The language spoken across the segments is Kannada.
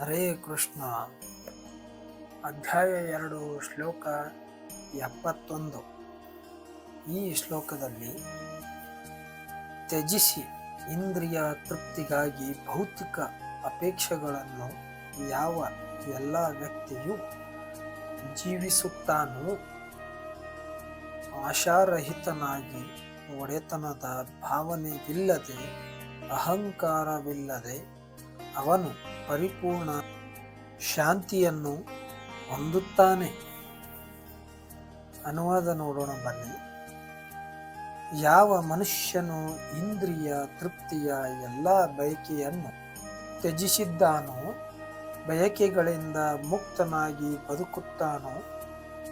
ಹರೇ ಕೃಷ್ಣ. ಅಧ್ಯಾಯ ಎರಡು, ಶ್ಲೋಕ ಎಪ್ಪತ್ತೊಂದು. ಈ ಶ್ಲೋಕದಲ್ಲಿ ತ್ಯಜಿಸಿ ಇಂದ್ರಿಯ ತೃಪ್ತಿಗಾಗಿ ಭೌತಿಕ ಅಪೇಕ್ಷೆಗಳನ್ನು ಯಾವ ಎಲ್ಲ ವ್ಯಕ್ತಿಯು ಜೀವಿಸುತ್ತಾನೋ ಆಶಾರಹಿತನಾಗಿ ಒಡೆತನದ ಭಾವನೆವಿಲ್ಲದೆ ಅಹಂಕಾರವಿಲ್ಲದೆ ಅವನು ಪರಿಪೂರ್ಣ ಶಾಂತಿಯನ್ನು ಹೊಂದುತ್ತಾನೆ. ಅನುವಾದ ನೋಡೋಣ ಬನ್ನಿ. ಯಾವ ಮನುಷ್ಯನು ಇಂದ್ರಿಯ ತೃಪ್ತಿಯ ಎಲ್ಲ ಬಯಕೆಯನ್ನು ತ್ಯಜಿಸಿದ್ದಾನೋ, ಬಯಕೆಗಳಿಂದ ಮುಕ್ತನಾಗಿ ಬದುಕುತ್ತಾನೋ,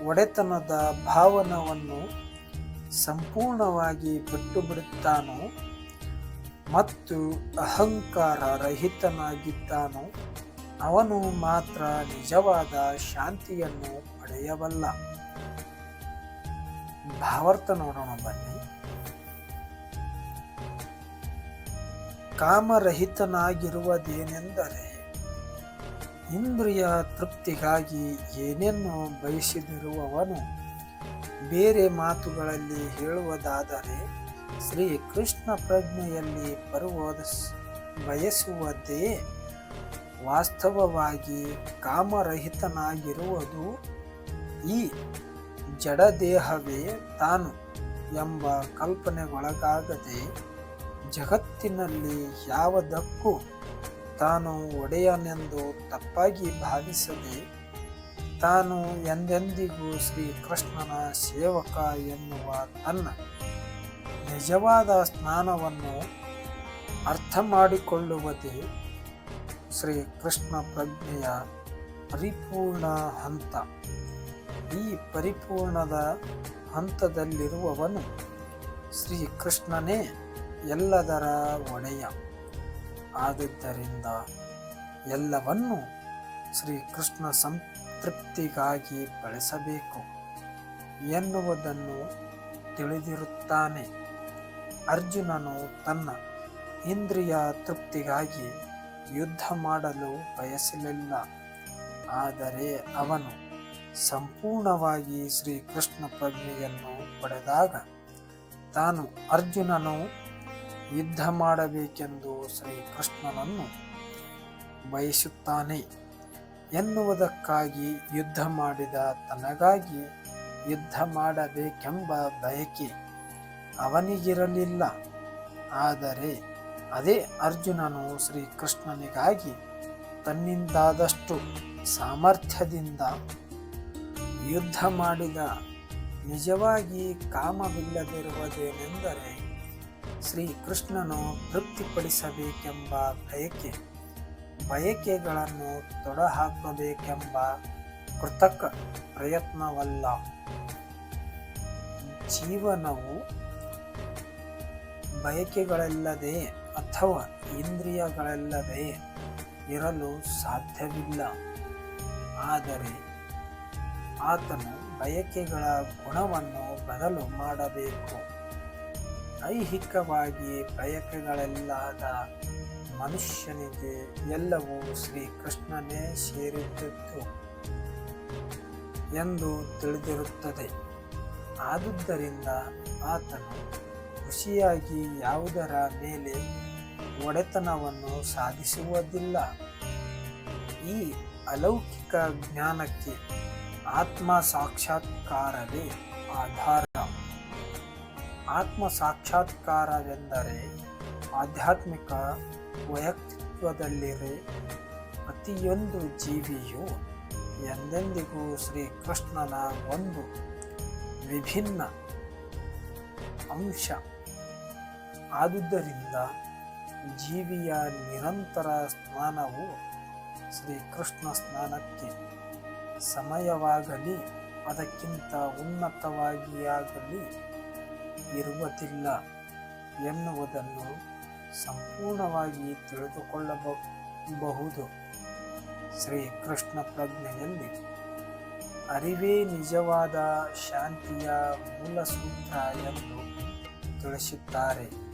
ಒಡೆತನದ ಭಾವನವನ್ನು ಸಂಪೂರ್ಣವಾಗಿ ಬಿಟ್ಟು ಬಿಡುತ್ತಾನೋ ಮತ್ತು ಅಹಂಕಾರ ರಹಿತನಾಗಿದ್ದಾನೋ ಅವನು ಮಾತ್ರ ನಿಜವಾದ ಶಾಂತಿಯನ್ನು ಪಡೆಯಬಲ್ಲ ಭಾವಾರ್ಥ ನೋಡೋಣ ಬನ್ನಿ. ಕಾಮರಹಿತನಾಗಿರುವುದೇನೆಂದರೆ, ಇಂದ್ರಿಯ ತೃಪ್ತಿಗಾಗಿ ಏನನ್ನು ಬಯಸಿದಿರುವವನು ಬೇರೆ ಮಾತುಗಳಲ್ಲಿ ಹೇಳುವುದಾದರೆ ಶ್ರೀ ಕೃಷ್ಣ ಪ್ರಜ್ಞೆಯಲ್ಲಿ ಬರುವ ಬಯಸುವುದೇ ವಾಸ್ತವವಾಗಿ ಕಾಮರಹಿತನಾಗಿರುವುದು ಈ ಜಡದೇಹವೇ ತಾನು ಎಂಬ ಕಲ್ಪನೆಗೊಳಗಾಗದೆ ಜಗತ್ತಿನಲ್ಲಿ ಯಾವುದಕ್ಕೂ ತಾನು ಒಡೆಯನೆಂದು ತಪ್ಪಾಗಿ ಭಾವಿಸದೆ ತಾನು ಎಂದೆಂದಿಗೂ ಶ್ರೀ ಕೃಷ್ಣನ ಸೇವಕ ಎನ್ನುವ ತನ್ನ ನಿಜವಾದ ಸ್ನಾನವನ್ನು ಅರ್ಥ ಮಾಡಿಕೊಳ್ಳುವುದೇ ಶ್ರೀ ಕೃಷ್ಣ ಪ್ರಜ್ಞೆಯ ಪರಿಪೂರ್ಣ ಹಂತ. ಈ ಪರಿಪೂರ್ಣದ ಹಂತದಲ್ಲಿರುವವನು ಶ್ರೀ ಕೃಷ್ಣನೇ ಎಲ್ಲದರ ಒಡೆಯ. ಆದುದರಿಂದ ಎಲ್ಲವನ್ನೂ ಶ್ರೀ ಕೃಷ್ಣ ಸಂತೃಪ್ತಿಗಾಗಿ ಬಳಸಬೇಕು ಎನ್ನುವುದನ್ನು ತಿಳಿದಿರುತ್ತಾನೆ. ಅರ್ಜುನನು ತನ್ನ ಇಂದ್ರಿಯ ತೃಪ್ತಿಗಾಗಿ ಯುದ್ಧ ಮಾಡಲು ಬಯಸಲಿಲ್ಲ. ಆದರೆ ಅವನು ಸಂಪೂರ್ಣವಾಗಿ ಶ್ರೀಕೃಷ್ಣ ಪ್ರಜ್ಞೆಯನ್ನು ಪಡೆದಾಗ ತಾನು ಅರ್ಜುನನು ಯುದ್ಧ ಮಾಡಬೇಕೆಂದು ಶ್ರೀಕೃಷ್ಣನನ್ನು ಬಯಸುತ್ತಾನೆ ಎನ್ನುವುದಕ್ಕಾಗಿ ಯುದ್ಧ ಮಾಡಿದ ತನಗಾಗಿ ಯುದ್ಧ ಮಾಡಬೇಕೆಂಬ ಬಯಕೆ ಅವನಿಗಿರಲಿಲ್ಲ. ಆದರೆ ಅದೇ ಅರ್ಜುನನು ಶ್ರೀಕೃಷ್ಣನಿಗಾಗಿ ತನ್ನಿಂದಾದಷ್ಟು ಸಾಮರ್ಥ್ಯದಿಂದ ಯುದ್ಧ ಮಾಡಿದ. ನಿಜವಾಗಿ ಕಾಮವಿಲ್ಲದಿರುವುದೇನೆಂದರೆ ಶ್ರೀಕೃಷ್ಣನು ತೃಪ್ತಿಪಡಿಸಬೇಕೆಂಬ ಬಯಕೆ, ಬಯಕೆಗಳನ್ನು ತೊಡಹಾಕಬೇಕೆಂಬ ಕೃತಕ ಪ್ರಯತ್ನವಲ್ಲ. ಜೀವನವು ಬಯಕೆಗಳಲ್ಲದೆ ಅಥವಾ ಇಂದ್ರಿಯಗಳಲ್ಲದೆ ಇರಲು ಸಾಧ್ಯವಿಲ್ಲ. ಆದರೆ ಆತನು ಬಯಕೆಗಳ ಗುಣವನ್ನು ಬದಲು ಮಾಡಬೇಕು. ಐಹಿಕವಾಗಿ ಬಯಕೆಗಳೆಲ್ಲಾದ ಮನುಷ್ಯನಿಗೆ ಎಲ್ಲವೂ ಶ್ರೀಕೃಷ್ಣನೇ ಸೇರಿದ್ದು ಎಂದು ತಿಳಿದಿರುತ್ತದೆ. ಆದುದರಿಂದ ಆತನು ಖುಷಿಯಾಗಿ ಯಾವುದರ ಮೇಲೆ ಒಡೆತನವನ್ನು ಸಾಧಿಸುವುದಿಲ್ಲ. ಈ ಅಲೌಕಿಕ ಜ್ಞಾನಕ್ಕೆ ಆತ್ಮ ಸಾಕ್ಷಾತ್ಕಾರವೇ ಆಧಾರ. ಆತ್ಮ ಸಾಕ್ಷಾತ್ಕಾರವೆಂದರೆ ಆಧ್ಯಾತ್ಮಿಕ ವೈಯಕ್ತಿತ್ವದಲ್ಲಿರೆ ಪ್ರತಿಯೊಂದು ಜೀವಿಯು ಎಂದೆಂದಿಗೂ ಶ್ರೀಕೃಷ್ಣನ ಒಂದು ವಿಭಿನ್ನ ಅಂಶ. ಆದುದರಿಂದ ಜೀವಿಯ ನಿರಂತರ ಸ್ನಾನವು ಶ್ರೀಕೃಷ್ಣ ಸ್ನಾನಕ್ಕೆ ಸಮಯವಾಗಲಿ, ಅದಕ್ಕಿಂತ ಉನ್ನತವಾಗಿಯಾಗಲಿ ಇರುವುದಿಲ್ಲ ಎನ್ನುವುದನ್ನು ಸಂಪೂರ್ಣವಾಗಿ ತಿಳಿದುಕೊಳ್ಳಬಹುದು. ಶ್ರೀ ಕೃಷ್ಣ ಪ್ರಜ್ಞೆಯಲ್ಲಿ. ಅರಿವೇ ನಿಜವಾದ ಶಾಂತಿಯ ಮೂಲ ಸೂತ್ರ ಎಂದು ತಿಳಿಸುತ್ತಾರೆ.